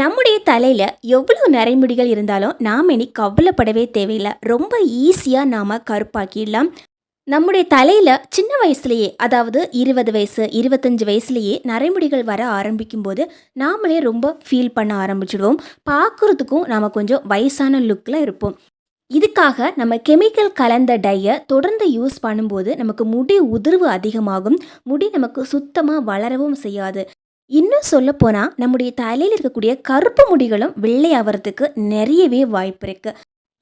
நம்முடைய தலையில் எவ்வளோ நரைமுடிகள் இருந்தாலும் நாம் இனி கவலைப்படவே தேவையில்லை. ரொம்ப ஈஸியாக நாம் கருப்பாக்கிடலாம். நம்முடைய தலையில் சின்ன வயசுலேயே அதாவது இருபது வயசு இருபத்தஞ்சி வயசுலேயே நரைமுடிகள் வர ஆரம்பிக்கும் போது நாமளே ரொம்ப ஃபீல் பண்ண ஆரம்பிச்சிடுவோம். பார்க்குறதுக்கும் நாம் கொஞ்சம் வயசான லுக்கில் இருப்போம். இதுக்காக நம்ம கெமிக்கல் கலந்த டையை தொடர்ந்து யூஸ் பண்ணும்போது நமக்கு முடி உதிர்வு அதிகமாகும். முடி நமக்கு சுத்தமாக வளரவும் செய்யாது. இன்னும் சொல்லப்போனால் நம்முடைய தலையில் இருக்கக்கூடிய கருப்பு முடிகளும் வெள்ளையாகிறதுக்கு நிறையவே வாய்ப்பு இருக்கு.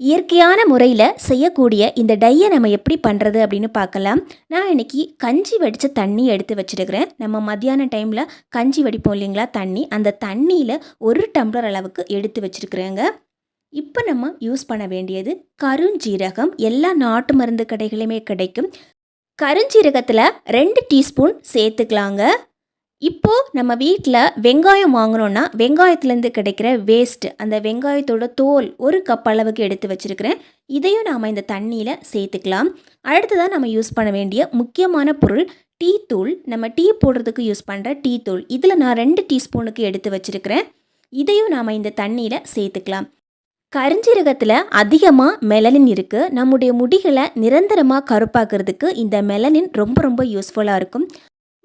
இயற்கையான முறையில் செய்யக்கூடிய இந்த டையை நம்ம எப்படி பண்ணுறது அப்படின்னு பார்க்கலாம். நான் இன்னைக்கு கஞ்சி வடித்த தண்ணி எடுத்து வச்சுருக்கிறேன். நம்ம மத்தியான டைமில் கஞ்சி வடிப்போம் இல்லைங்களா தண்ணி. அந்த தண்ணியில் ஒரு டம்ளர் அளவுக்கு எடுத்து வச்சுருக்குறேங்க. இப்போ நம்ம யூஸ் பண்ண வேண்டியது கருஞ்சீரகம். எல்லா நாட்டு மருந்து கடைகளுமே கிடைக்கும். கருஞ்சீரகத்தில் ரெண்டு டீஸ்பூன் சேர்த்துக்கலாங்க. இப்போ நம்ம வீட்டில் வெங்காயம் வாங்கினோன்னா வெங்காயத்துலேருந்து கிடைக்கிற வேஸ்ட் அந்த வெங்காயத்தோட தோல் ஒரு கப் அளவுக்கு எடுத்து வச்சிருக்கிறேன். இதையும் நாம் இந்த தண்ணியில் சேர்த்துக்கலாம். அடுத்ததாக நம்ம யூஸ் பண்ண வேண்டிய முக்கியமான பொருள் டீ தூள். நம்ம டீ போடுறதுக்கு யூஸ் பண்ணுற டீ தூள். இதில் நான் ரெண்டு டீஸ்பூனுக்கு எடுத்து வச்சுருக்கிறேன். இதையும் நாம் இந்த தண்ணியில் சேர்த்துக்கலாம். கரிஞ்சீரகத்தில் அதிகமாக மெலனின் இருக்குது நம்முடைய முடிகளை நிரந்தரமாக கருப்பாக்குறதுக்கு இந்த மெலனின் ரொம்ப ரொம்ப யூஸ்ஃபுல்லாக இருக்கும்.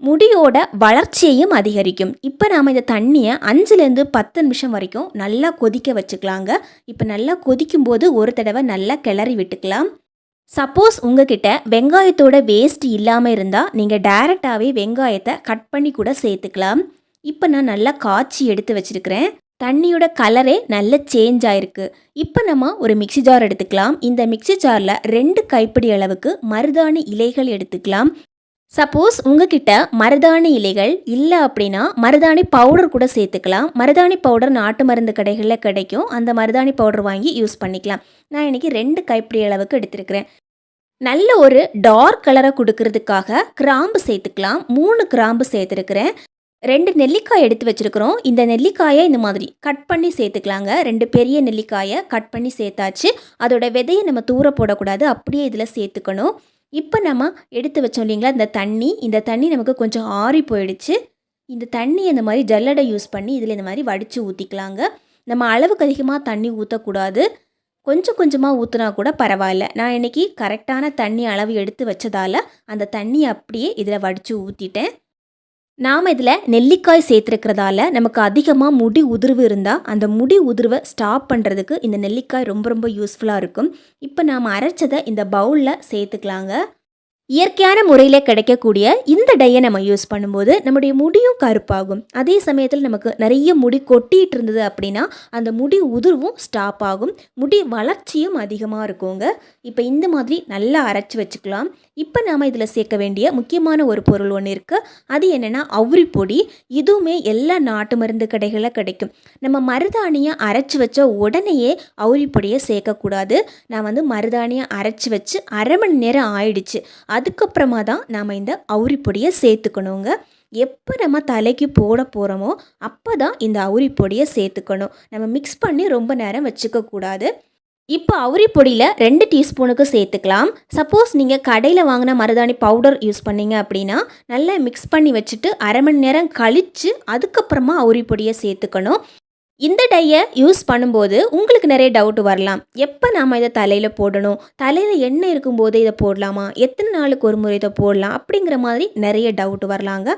முடியோட வளர்ச்சியையும் அதிகரிக்கும். இப்போ நாம் இந்த தண்ணியை அஞ்சுலேருந்து பத்து நிமிஷம் வரைக்கும் நல்லா கொதிக்க வச்சுக்கலாங்க. இப்போ நல்லா கொதிக்கும் போது ஒரு தடவை நல்லா கிளறி விட்டுக்கலாம். சப்போஸ் உங்ககிட்ட வெங்காயத்தோட வேஸ்ட் இல்லாமல் இருந்தால் நீங்கள் டைரெக்டாகவே வெங்காயத்தை கட் பண்ணி கூட சேர்த்துக்கலாம். இப்போ நான் நல்லா காய்ச்சி எடுத்து வச்சிருக்கிறேன். தண்ணியோட கலரே நல்ல சேஞ்ச் ஆயிருக்கு. இப்போ நம்ம ஒரு மிக்ஸி ஜார் எடுத்துக்கலாம். இந்த மிக்ஸி ஜாரில் ரெண்டு கைப்பிடி அளவுக்கு மருதாணி இலைகள் எடுத்துக்கலாம். சப்போஸ் உங்ககிட்ட மருதாணி இலைகள் இல்லை அப்படின்னா மருதாணி பவுடர் கூட சேர்த்துக்கலாம். மருதாணி பவுடர் நாட்டு மருந்து கடைகளில் கிடைக்கும். அந்த மருதாணி பவுடர் வாங்கி யூஸ் பண்ணிக்கலாம். நான் இன்னைக்கு ரெண்டு கைப்பிடி அளவுக்கு எடுத்திருக்கிறேன். நல்ல ஒரு டார்க் கலரை கொடுக்கறதுக்காக கிராம்பு சேர்த்துக்கலாம். மூணு கிராம்பு சேர்த்துருக்கிறேன். ரெண்டு நெல்லிக்காய் எடுத்து வச்சிருக்கிறோம். இந்த நெல்லிக்காயை இந்த மாதிரி கட் பண்ணி சேர்த்துக்கலாங்க. ரெண்டு பெரிய நெல்லிக்காயை கட் பண்ணி சேர்த்தாச்சு. அதோட விதையை நம்ம தூர போடக்கூடாது. அப்படியே இதில் சேர்த்துக்கணும். இப்போ நம்ம எடுத்து வச்சோம் இல்லைங்களா இந்த தண்ணி. இந்த தண்ணி நமக்கு கொஞ்சம் ஆறி போயிடுச்சு. இந்த தண்ணி இந்த மாதிரி ஜல்லடை யூஸ் பண்ணி இதில் இந்த மாதிரி வடித்து ஊற்றிக்கலாங்க நம்ம அளவுக்கு அதிகமாக தண்ணி ஊற்றக்கூடாது கொஞ்சம் கொஞ்சமாக ஊற்றினா கூட பரவாயில்ல. நான் இன்றைக்கி கரெக்டான தண்ணி அளவு எடுத்து வச்சதால் அந்த தண்ணி அப்படியே இதில் வடித்து ஊற்றிட்டேன் நாம் இதில் நெல்லிக்காய் சேர்த்துருக்கிறதால நமக்கு அதிகமாக முடி உதிர்வு இருந்தால் அந்த முடி உதிர்வை ஸ்டாப் பண்ணுறதுக்கு இந்த நெல்லிக்காய் ரொம்ப ரொம்ப யூஸ்ஃபுல்லாக இருக்கும். இப்போ நாம் அரைச்சதை இந்த பவுலில் சேர்த்துக்கலாங்க. இயற்கையான முறையில் கிடைக்கக்கூடிய இந்த டையை நம்ம யூஸ் பண்ணும்போது நம்முடைய முடியும் கருப்பாகும். அதே சமயத்தில் நமக்கு நிறைய முடி கொட்டிகிட்டு இருந்தது அப்படின்னா அந்த முடி உதிர்வும் ஸ்டாப் ஆகும். முடி வளர்ச்சியும் அதிகமாக இருக்குங்க. இப்போ இந்த மாதிரி நல்லா அரைச்சி வச்சுக்கலாம். இப்போ நாம் இதில் சேர்க்க வேண்டிய முக்கியமான ஒரு பொருள் ஒன்று இருக்குது அது என்னென்னா அவுரி பொடி. இதுவுமே எல்லா நாட்டு மருந்து கடைகளில் கிடைக்கும். நம்ம மருதாணியை அரைச்சி வச்ச உடனேயே அவுரி பொடியை சேர்க்கக்கூடாது நான் வந்து மருதாணியை அரைச்சி வச்சு அரை மணி நேரம் ஆயிடுச்சு. அதுக்கப்புறமா தான் நாம் இந்த அவுரி பொடியை சேர்த்துக்கணுங்க. எப்போ நம்ம தலைக்கு போட போகிறோமோ அப்போ தான் இந்த அவுரி பொடியை சேர்த்துக்கணும். நம்ம மிக்ஸ் பண்ணி ரொம்ப நேரம் வச்சுக்கக்கூடாது இப்போ அவுரி பொடியில் ரெண்டு டீஸ்பூனுக்கு சேர்த்துக்கலாம். சப்போஸ் நீங்கள் கடையில் வாங்கின மருதாணி பவுடர் யூஸ் பண்ணீங்க அப்படின்னா நல்லா மிக்ஸ் பண்ணி வச்சுட்டு அரை மணி நேரம் கழித்து அதுக்கப்புறமா அவுரி பொடியை சேர்த்துக்கணும். இந்த டையை யூஸ் பண்ணும்போது உங்களுக்கு நிறைய டவுட் வரலாம். எப்போ நாம் இதை தலையில் போடணும்? தலையில் எண்ணெய் இருக்கும்போது இதை போடலாமா? எத்தனை நாளுக்கு ஒரு முறை இதை போடலாம்? அப்படிங்கிற மாதிரி நிறைய டவுட் வரலாங்க.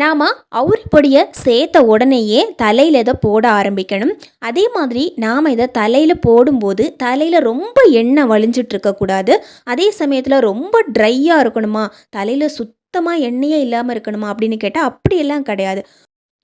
நாம் அவுரி பொடியை சேர்த்த உடனேயே தலையில் இதை போட ஆரம்பிக்கணும். அதே மாதிரி நாம் இதை தலையில் போடும்போது தலையில் ரொம்ப எண்ணெய் வழிஞ்சிட்டு இருக்கக்கூடாது அதே சமயத்தில் ரொம்ப ட்ரையாக இருக்கணுமா? தலையில் சுத்தமாக எண்ணெயே இல்லாமல் இருக்கணுமா? அப்படின்னு கேட்டால் அப்படியெல்லாம் கிடையாது.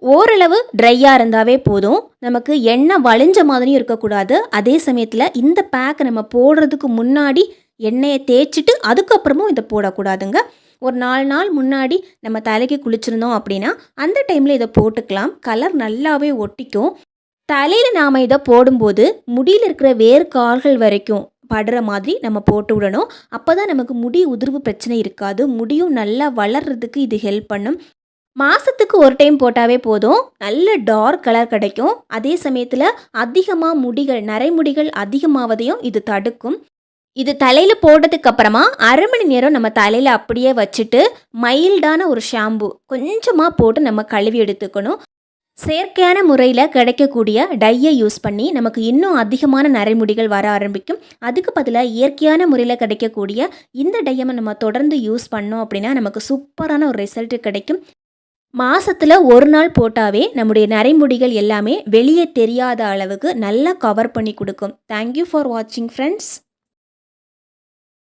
ஓரளவு ட்ரையாக இருந்தாவே போதும். நமக்கு எண்ணெய் வழிஞ்ச மாதிரியும் இருக்கக்கூடாது. அதே சமயத்தில் இந்த பேக் நம்ம போடுறதுக்கு முன்னாடி எண்ணெயை தேய்ச்சிட்டு அதுக்கப்புறமும் இதை போடக்கூடாதுங்க. ஒரு நாலு நாள் முன்னாடி நம்ம தலைக்கு குளிச்சிருந்தோம் அப்படின்னா அந்த டைமில் இதை போட்டுக்கலாம். கலர் நல்லாவே ஒட்டிக்கும். தலையில் நாம் இதை போடும்போது முடியில் இருக்கிற வேர்க்கால்கள் வரைக்கும் படுற மாதிரி நம்ம போட்டு விடணும். அப்போ தான் நமக்கு முடி உதிர்வு பிரச்சனை இருக்காது. முடியும் நல்லா வளர்றதுக்கு இது ஹெல்ப் பண்ணும். மாதத்துக்கு ஒரு டைம் போட்டாவே போதும். நல்ல டார்க் கலர் கிடைக்கும். அதே சமயத்தில் அதிகமாக முடிகள் நரைமுடிகள் அதிகமாவதையும் இது தடுக்கும். இது தலையில் போட்டதுக்கு அப்புறமா அரை மணி நேரம் நம்ம தலையில் அப்படியே வச்சுட்டு மைல்டான ஒரு ஷாம்பு கொஞ்சமாக போட்டு நம்ம கழுவி எடுத்துக்கணும். செயற்கையான முறையில் கிடைக்கக்கூடிய டையை யூஸ் பண்ணி நமக்கு இன்னும் அதிகமான நரைமுடிகள் வர ஆரம்பிக்கும். அதுக்கு பதிலாக இயற்கையான முறையில் கிடைக்கக்கூடிய இந்த டையை நம்ம தொடர்ந்து யூஸ் பண்ணோம் அப்படின்னா நமக்கு சூப்பரான ஒரு ரிசல்ட் கிடைக்கும். மாதத்தில் ஒரு நாள் போட்டாவே நம்முடைய நரைமுடிகள் எல்லாமே வெளியே தெரியாத அளவுக்கு நல்லா கவர் பண்ணி கொடுக்கும். தேங்க்யூ ஃபார் வாட்சிங் ஃப்ரெண்ட்ஸ்